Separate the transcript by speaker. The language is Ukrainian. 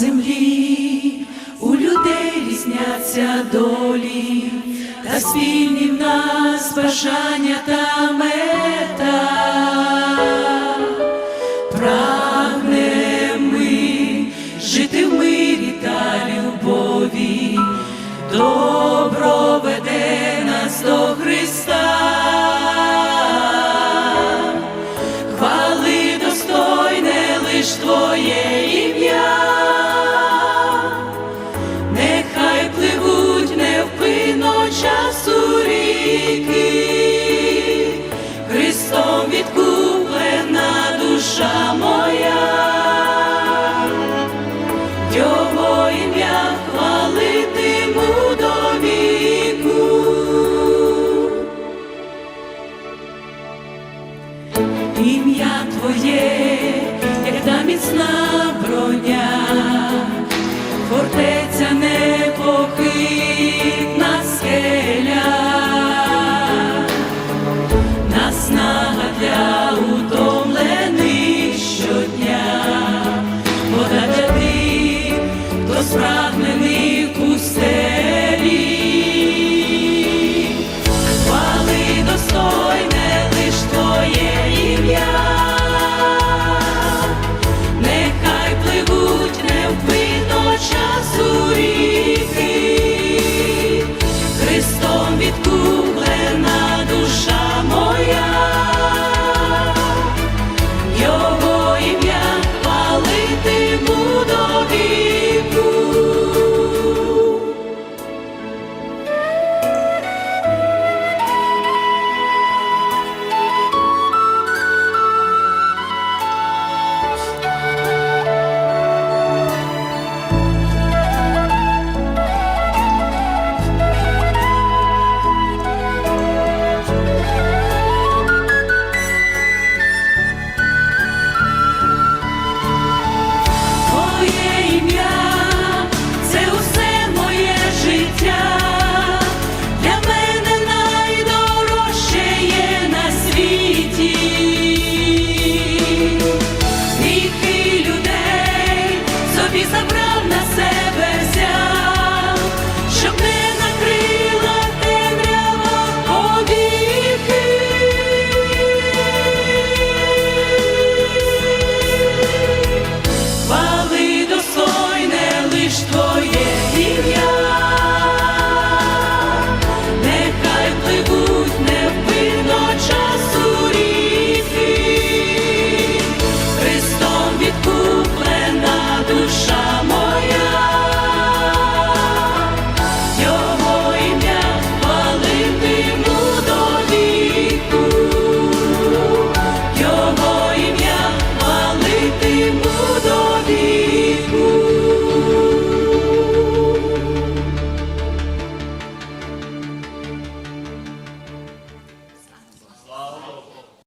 Speaker 1: землі, у людей різняться долі, та спільні в нас бажання та мета. Прагнем ми жити в мирі та любові, добро веде нас до Христа. Хвали достойне лиш Твоє ім'я Твоє, як та міцна броня.